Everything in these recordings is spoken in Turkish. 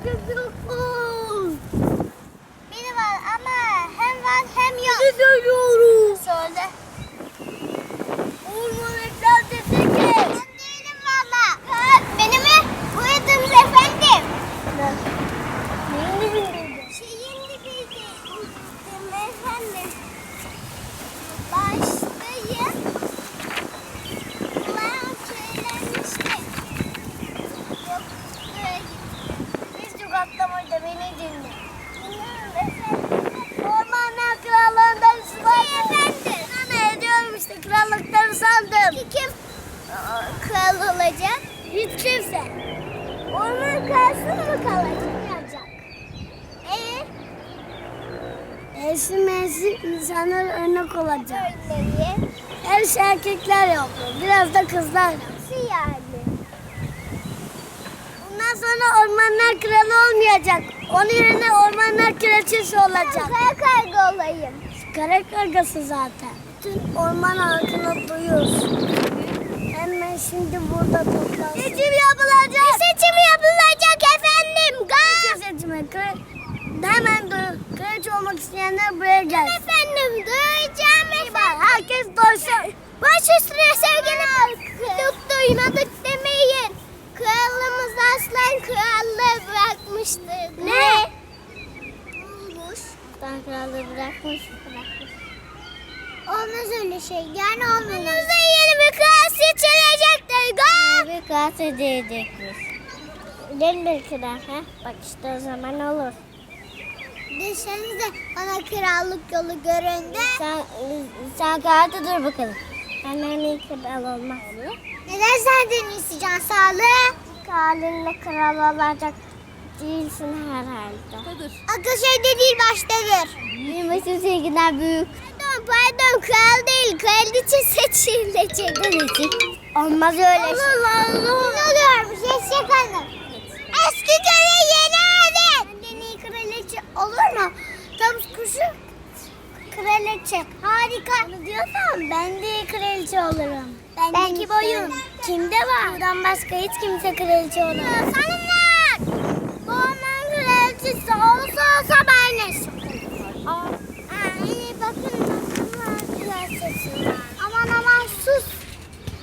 Porque eu sou sandım. Ki kim kral olacak? Hiç kimse. Orman kalsın mı kalacak? Evet. Eşi mesi insanlar örnek olacak. Her şey erkekler yapıyor. Biraz da kızlar. Nasıl yani? Bundan sonra ormanlar kralı olmayacak. Onun yerine ormanlar kraliçesi olacak. Kara karga olayım. Kara kargası zaten. Bütün orman halkını duyuyorsun. Hemen şimdi burada toplan. Seçim yapılacak. Seçim yapılacak efendim. Gaz. Seçime kra- hemen duy. Kraliçe olmak isteyenler buraya gelsin. Efendim duyacağım efendim. Herkes doysun. Baş üstüne sevgili halkı. Duymadık demeyin. Krallığımız aslan krallığı bırakmıştır. Ne? Olmuş. Ben krallığı bırakmış. Bırakmış. Olmaz öyle şey. Yani olmaz. Yeni bir kral seçilecektir. Go! Bir kase diyecekmiş. Değil mi kral? Ha? Bak işte o zaman olur. Desenize bana krallık yolu göründü. Sen, sen kartı dur bakalım. Benden iyi kral olmaz. Neden senden isteyeceksin sağlığı? Halinle kral olacak değilsin herhalde. Akıl şeyde değil baştadır. Benim başım sevgiden büyük. Pardon kral değil kraliçe seçilecek. Olmaz öyle şey. Allah Allah. Ne oluyormuş eşek hanım? Eski köye yeni evin. Benden iyi kraliçe olur mu? Tavus kuşu kraliçe. Harika. Onu diyorsan ben de kraliçe olurum. Bendeki boyun. Kimde var? Buradan başka hiç kimse kraliçe olamaz. Sanımlar. Bu onun kraliçesi olsa olsa ben ne sokarım. Aa, iyi bakın nasıl var var. Aman aman sus.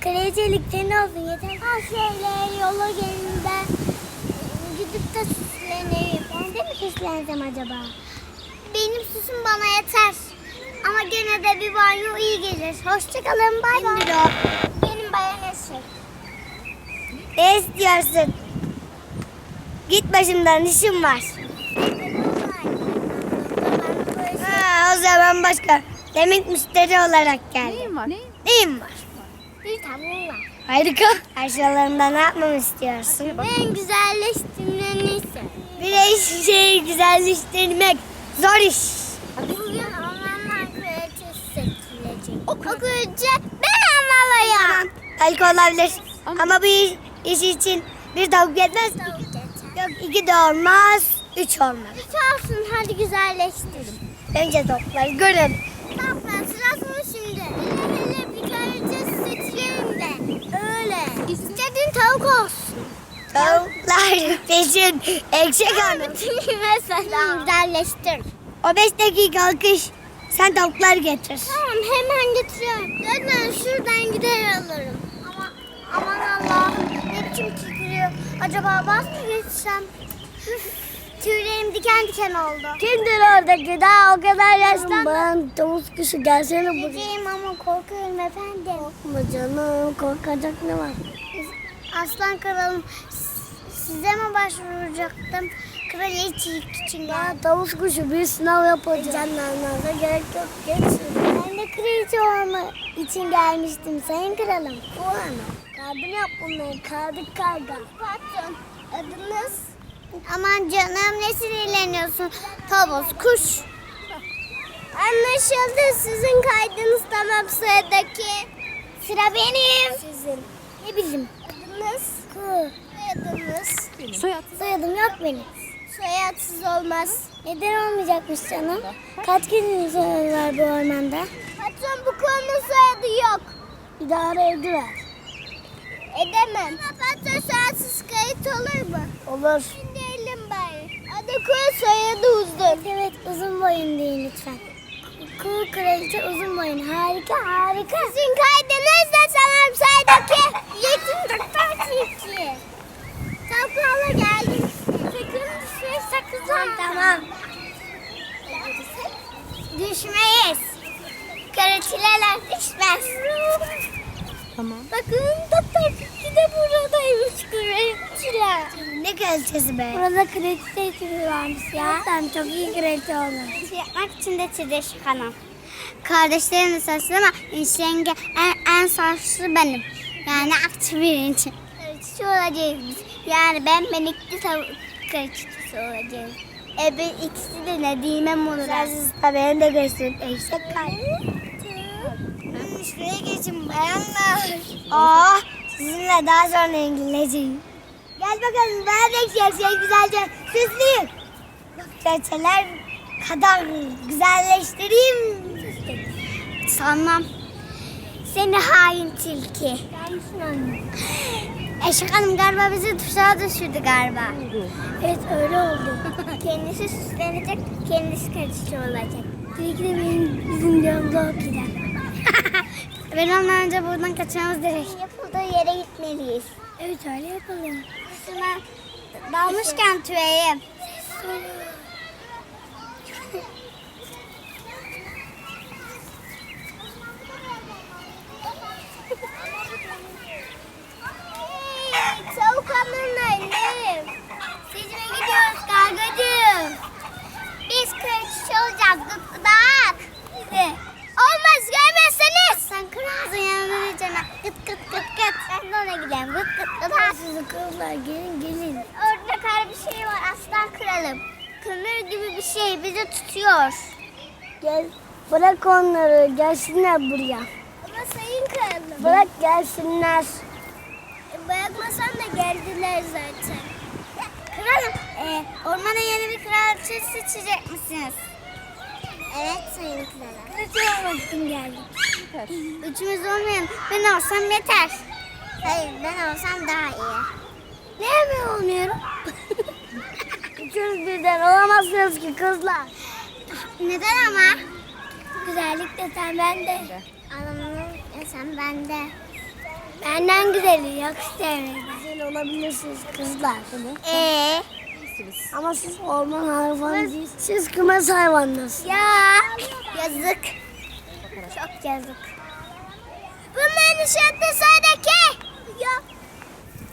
Kraliçelikte ne olsun yeter. Ha şöyle yola gelin de gidip de süsleneyim. Ben de mi süslensem acaba? Benim süsüm bana yeter. Ama gene de bir banyo iyi gelir. Hoşçakalın bay bay. Benim bayan eşek. Ne istiyorsun? Git başımdan işim var. Ha, o zaman başka. Demek müşteri olarak geldim. Neyin var? Ne? Neyim var? Bir tavuğum var. Harika. Karşılarında ne yapmamı istiyorsun? En güzelleştirmenizi. Bir şeyi güzelleştirmek zor iş. Bugün ormanlar kraliçesi seçilecek. O kraliçe ben olmalıyım. Belki olabilir. Ama bu iş, iş için bir tavuk yetmez. Tavuk yeter. Yok iki de olmaz, üç olmaz. Hiç olsun hadi güzelleştirin. Önce topları görelim. Tamam sırası mı şimdi? Hele hele bir kraliçe seçelim de. Öyle. İstediğin tavuk olsun. Tavuklar peşin ekşek hanım. Mesela. Güzelleştir. O beş dakika alkış. Sen tavuklar getir. Tamam hemen getiriyorum. Zaten şuradan gider alırım. Ama aman Allah'ım ne biçim titriyor. Acaba bas mı geçsem? Tüylerim diken diken oldu. Kimdir oradaki daha o kadar yaşlandı. Ben tavuk kuşu gelsene buraya. Gideceğim ama korkuyorum efendim. Korkma canım korkacak ne var? Aslan kralım size mi başvuracaktım? Kraliçelik için Ya tavuk kuşu bir sınav yapacağız. Canlanmanıza gerek yok. Geç şuraya. Ben de kraliçe olma için gelmiştim sayın kralım. O ana. Kalbini yap bunları. Kaldık karga. Patron adınız? Aman canım ne sinirleniyorsun? Tavus kuş. Anlaşıldı sizin kaydınız tamam sıradaki. Sıra benim. Sizin. Ne bileyim. Adınız? Kı. Soyadınız? Soyad. Soyadım yok benim. Soyadsız olmaz. Neden olmayacakmış canım? Kaç kişinin soyadı var bu ormanda? Patron bu konunun soyadı yok. İdare ediver. Edemem. Patron soyadsız kayıt olur mu? Olur. Değilim ben. Kuğu soyadı uzun. Evet uzun boyun deyin lütfen. Kuğu kraliçe uzun boyun. Harika harika. Sizin kaydınız da sanırım saydaki yetim doktor tilki. Taklala geldim. Sakın düşmeyi sakızlar. Tamam. Düşmeyiz. Karaçileler düşmez. Tamam. Bakın doktor tilki de buradaymış karaçiler. Ne kraliçesi be? Burada kraliçe ekibi varmış ya. Sen çok iyi kraliçe olmuş. Şey yapmak için de Çideş Hanım. Kardeşlerim saçlı ama yenge en, en saçlı benim. Yani aktif birinci. Kraliçe olacağız biz. Yani ben tavuk kraliçesi olacağız. E ben ikisi de Nedimem olur. Sensiz tabii beni de görsün. Eşek kalp. Şuraya geçin bayanlar. Aa, sizinle daha sonra ilgileneceğim. Gel bakalım ben de şey, güzelce süsleyeyim. Kraliçeler kadar güzelleştireyim. Sanmam. Seni hain tilki. Gelmişsin anne. Eşek Hanım galiba bizi tuşağa düşürdü galiba. Evet öyle oldu. Kendisi süslenecek, kendisi kraliçe olacak. Tilki de benim bizim yanımda okuyacak. Ben ondan önce buradan kaçmamız gerek. Yapıldığı yere gitmeliyiz. Evet öyle yapalım. Şuna dalmışken tüyeyim. Çabuk olacağız gıtgıdak. Bizi. Olmaz gelmezseniz. Sen kralsın yanına diyeceğim. Gıt gıt gıt gıt. Ben de ona gideyim. Gıt gıt gıt. Sizi kızlar gelin gelin. Orada kara bir şey var aslan kralım. Kömür gibi bir şey bizi tutuyor. Gel bırak onları gelsinler buraya. Ama sayın kralım. Bırak gelsinler. Bırakmasan da geldiler zaten. Kralım e, ormana yeni bir kraliçe seçecek misiniz? Evet. Kraliçe olmak için geldik. Üçümüz olmayalım. Ben olsam yeter. Hayır ben olsam daha iyi. Niye ben olmuyorum? Üçünüz birden olamazsınız ki kızlar. Neden ama? Güzellik de sen bende. Anamın ya sen bende. Benden güzeli yok istemeyin. Güzel olabilirsiniz kızlar. Ee, Ama siz orman hayvanı değilsiniz. Siz kümes hayvanlısınız. ya yazık. Çok yazık. Bunların nişanlı sıradaki. Yok.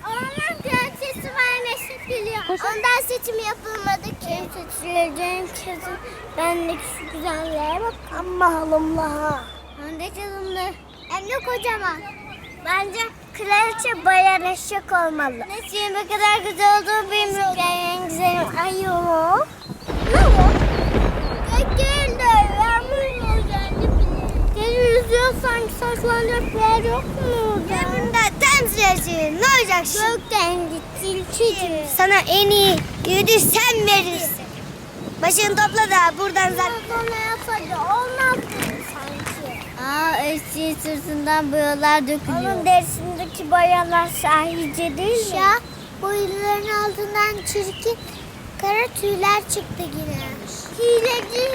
Orman kraliçesi var Neşet geliyor. Ondan seçim yapılmadı ki. Seçileceğim kesin. Bendeki şu güzelliğe bak. Amma halımla ha. Önde çalındı. Hem de kocaman. Bence kraliçe bayan eşek olmalı. Neşe'nin ne kadar güzel olduğunu bilmiyorum. En güzel ayı Ne o? Gökyüzünde yağmur geldi bile. Deniz yüzüyor sanki saklanacak bir yer yok mu? Yanında temsilci ne olacak şimdi? Gökten tilkicim. Sana en iyi yedi sen verirsin. Başını topla da buradan zaten. Bana yapmadı olmaz sanki. Aa eşeğin sırtından boyalar dökülüyor. Onun derisindeki boyalar sahice değil mi? Ya boyunların altından çirkin kara tüyler çıktı yine. Hileci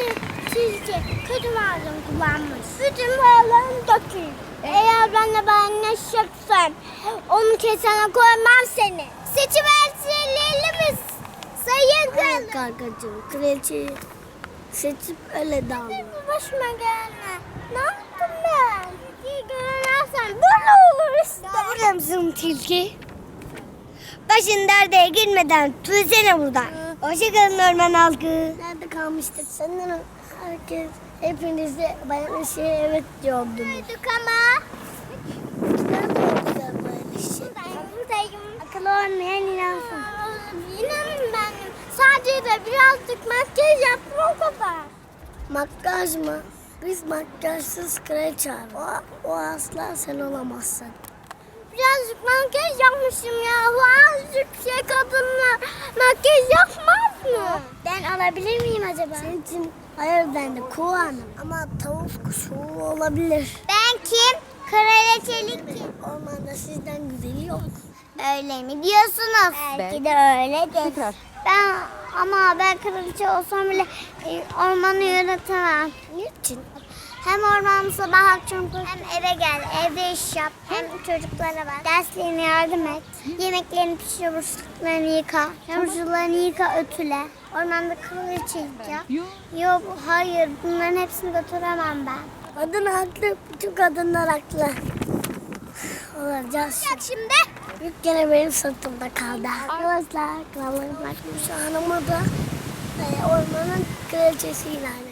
tilki kötü malzeme kullanmış. Bütün boyalarım dökülür. Eğer benle paylaşacaksan onu kesene koymam seni. Seçim erteleyelim mi? Sayın Evet kralım. kankacığım kraliçeyi seçip öyle dağılıyor. Başıma gelme. Ne yaptım ben? İyi görürsen böyle olur işte. Burada mısın tilki? Başın derde girmeden tüysene buradan. Hoşçakalın orman halkı. Nerede kalmıştık? Sanırım herkes hepinizi bayan ışığı evet diyordunuz. Duyduk ama. Nerede bayan ışığı? Ben buradayım. Akıllı olmayan inansın. İnanın benim. Sadece de birazcık makyaj yaptım o kadar. Makyaj mı? Biz makyajsız kraliçe. O, o asla sen olamazsın. Birazcık makyaj yapmışım ya. Azıcık şey kadınlar makyaj yapmaz mı? Ben alabilir miyim acaba? Senin için hayır dendi kuğu hanım. Ama tavuk kuşu olabilir. Ben kim? Kraliçelik kim? Ormanda sizden güzeli yok. Öyle mi diyorsunuz? Belki de öyledir. Tekrar. Ben Ama ben kraliçe olsam bile e, ormanı yönetemem. Niçin? Hem orman sabah akşam koş, hem eve gel, evde iş yap, hem çocuklara bak. Derslerine yardım et. Yemeklerini pişir, bulaşıklarını yıka. Çamaşırlarını yıka, ötüle. Ormanda kraliçe. Yok. Yok, hayır. Bunların hepsini götüremem ben. Kadın haklı. Bütün kadınlar haklı. Olacağız. Bak şimdi. Yük gene benim sırtımda kaldı. Arkadaşlar kralların bakmış hanımı da e, ormanın kraliçesi ilan